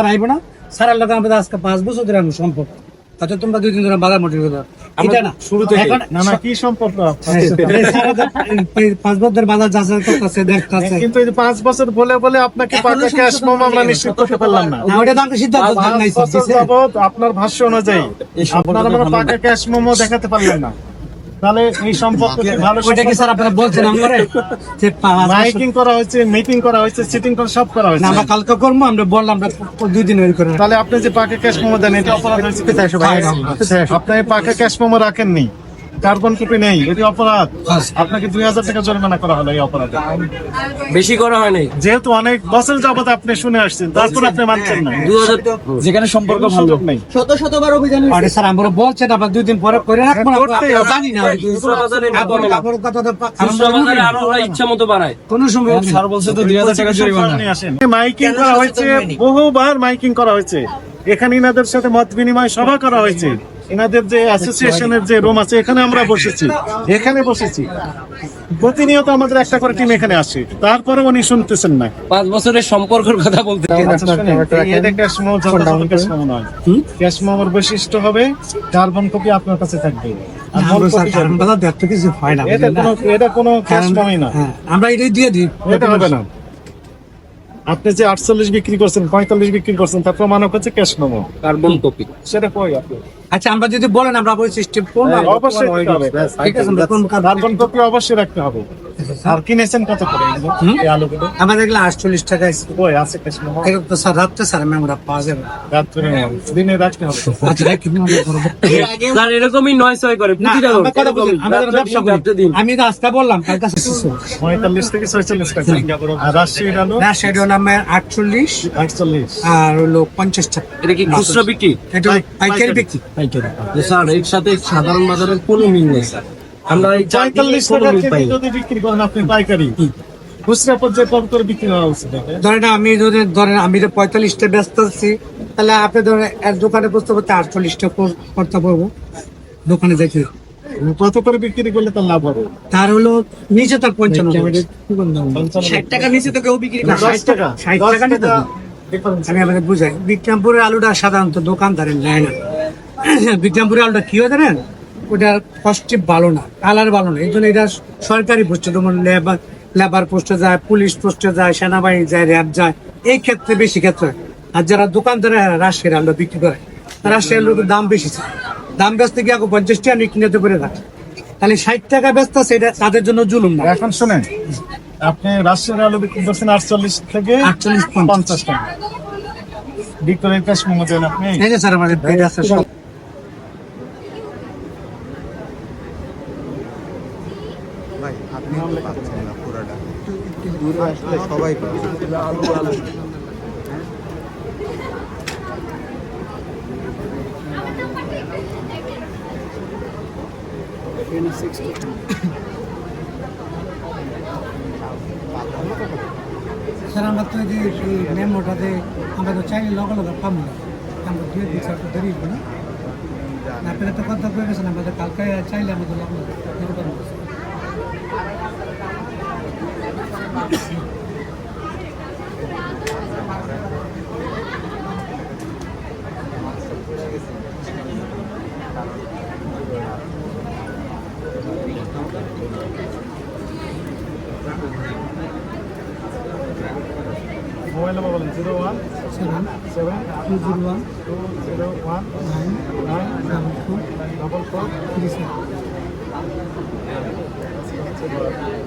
আর আইবো না। লোক আমাদের আজকে পাঁচ বছর ধরে আমি সম্পর্ক। আচ্ছা তোমরা দুই দিন ধরে এটা না। শুরু থেকে না না কি সম্পর্ক? পাঁচ বছর ধরে বাজার যাচাই করতেছে দেখতেছে। কিন্তু এই পাঁচ বছর বলে বলে আপনাকে পাকা ক্যাশ মোম আমরা নিশ্চিত করতে পারলাম না। না ওটা সিদ্ধান্ত নাই আপনার ভাষ্য অনুযায়ী আপনার পাকা ক্যাশ মোমো দেখাতে পারলেন না। তাহলে এই সম্পর্কে ভালো ওইটা কি স্যার আপনারা বলছেন আমারে যে মাইকিং করা হয়েছে মিটিং করা হয়েছে সিটিং করা সব করা হয়েছে আমরা কালকে করব আমরা বললাম আমরা দুই দিন ওই করে তাহলে আপনি যে পাকে ক্যাশ মোমো দেন এটা অপরাধ হয়েছে। আপনি পাকে ক্যাশ মোমো রাখেননি। কার্বন কপি নেই এটি অপরাধ। আপনাকে দুই হাজার টাকা জরিমানা করা হলো এই অপরাধে। বেশি করা হয় নাই যেহেতু অনেক বছর যাবত আপনি শুনে আসছেন তারপর আপনি মানছেন না। দু হাজার যেখানে সম্পর্ক সুযোগ নেই। আরে স্যার আমরা বলছেন আপনার দুই দিন পরে করে রাখব না। জানি না। দুই মাইকিং করা হয়েছে? বহুবার মাইকিং করা হয়েছে। এখানে ইনাদের সাথে মত বিনিময় সভা করা হয়েছে। এনাদের যে অ্যাসোসিয়েশনের যে রুম আছে এখানে আমরা বসেছি। এখানে বসেছি। প্রতিনিয়ত আমাদের একটা করে টিম এখানে আসে। তারপরে উনি শুনতেছেন না। পাঁচ বছরের সম্পর্কের কথা বলতে ক্যাশ মেমোর বৈশিষ্ট্য হবে কার্বন কপি আপনার কাছে থাকবে। হয় না এটা কোনো এটা কোনো ক্যাশ না। আমরা এটাই দিয়ে দিই। এটা হবে না। আপনি যে আটচল্লিশ বিক্রি করছেন পঁয়তাল্লিশ বিক্রি করছেন তার প্রমাণক হচ্ছে ক্যাশ মেমো কার্বন কপি সেটা কই আপনি? আচ্ছা আমরা যদি বলেন আমরা সিস্টেম হ্যাঁ, অবশ্যই। ঠিক আছে অবশ্যই রাখতে হবে আর কিনেছেন কত করে আলুগুলো? আমাদের এগুলো আটচল্লিশ টাকা আছে। আছে ক্যাশ তো স্যার রাত্রে স্যার আমি আমরা পাওয়া যাবে। রাত্রে দিনে রাখতে হবে আচ্ছা। স্যার এরকমই নয় ছয় করে প্রতিটা আমরা কথা বলছি, আমরা যারা ব্যবসা করি, দিন। আমি তো আজকে বললাম কাল কাছে পঁয়তাল্লিশ থেকে ছয়চল্লিশ টাকা। আর রাজশাহীর আলু? আটচল্লিশ। আটচল্লিশ। আর হলো পঞ্চাশ টাকা। এটা কি খুচরা বিক্রি? এটা পাইকারি। বিক্রি। যে স্যার এর সাথে সাধারণ বাজারের কোনো মিল নেই স্যার। আমরা এই পঁয়তাল্লিশ কোনো টাকা কেজি যদি বিক্রি করেন আপনি পাইকারি। খুচরা পর্যায়ে কত করে বিক্রি হওয়া উচিত ধরেন আমি যদি ধরেন আমি যে পঁয়তাল্লিশটা ব্যস্ত আছি তাহলে আপনি ধরেন এক দোকানে বসতে করতে আটচল্লিশটা করতে পারব। দোকানে দেখি। কত করে বিক্রি করলে তার লাভ হবে? তার হলো নিচে তার পঞ্চান্ন ষাট টাকা নিচে তো কেউ বিক্রি টাকা। ষাট টাকা নিতে আমি আপনাদের বুঝাই বিক্রমপুরের আলুটা সাধারণত দোকানদারের নেয় না। বিক্রমপুরের আলুটা কি হয় জানেন? ওটা কষ্টে ভালো না কালার ভালো না এই জন্য এটা সরকারি পোস্টে যেমন লেবার লেবার পোস্টে যায় পুলিশ পোস্টে যায় সেনাবাহিনী যায় র্যাব যায় এই ক্ষেত্রে বেশি ক্ষেত্রে আর যারা দোকানদারে রাজশাহীর আলু বিক্রি করে। রাজশাহীর আলুর দাম বেশি চায়। দাম বেচতে গিয়ে আগে পঞ্চাশ টাকা আমি কিনে করে রাখে। তাহলে ষাট টাকা ব্যস্ত সেটা তাদের জন্য জুলুম না। এখন শুনেন আপনি রাজশাহীর আলু বিক্রি করছেন আটচল্লিশ থেকে 48, পঞ্চাশ। টাকা। বিক্রয়ের মেমো দেন আপনি স্যার আমাদের পেট আছে সব। ভাই আপনি তো পাচ্ছেন না পুরোটা একটু দূরে আসলে সবাই স্যার, আমরা তো যে মেমোটাতে আমরা তো চাইলে লগে লগে পাবো না আমরা দুই দিন স্যার তো দেরি না আপনারা তো কথা কয়ে আমাদের কালকে চাইলে আমাদের লগে লগে। মোবাইল নাম্বার বলেন zero one seven seven two zero one two zero one nine nine double four double four three seven Gracias.